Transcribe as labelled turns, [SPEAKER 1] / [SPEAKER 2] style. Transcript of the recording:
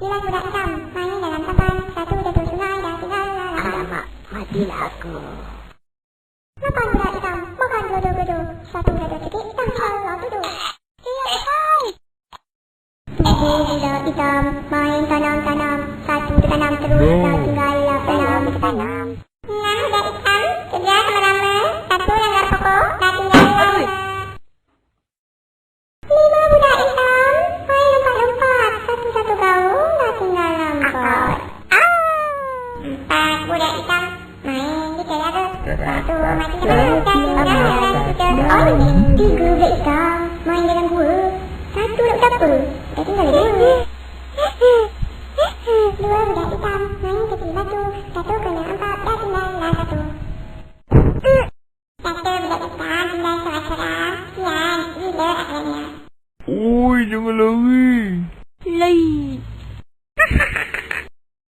[SPEAKER 1] Bila
[SPEAKER 2] sudah hitam, main dalam teman. Satu jatuh sungai dan tinggal lalat. Alamak, matilah aku. Lepas sudah hitam, makan jodoh-jodoh. Satu jatuh cekik dan selalu tuduh. Bila hitam, main tanam-tanam Satu tertanam terus, satu tinggal tanam Tanam Nah, dari Empat budak hitam. Main di telada. Satu mati teman. Dah tinggal dalam kita. Oh, tiga budak hitam. Main dalam gua. Satu nak berapa? Dah tinggal dua. Dua budak hitam. Main kecil batu. Satu kena empat. Dah tinggal lah satu. Satu budak hitam. Tinggal sewacara. Kian. Gila akhirnya.
[SPEAKER 3] Oi, jangan lari.
[SPEAKER 1] Lai.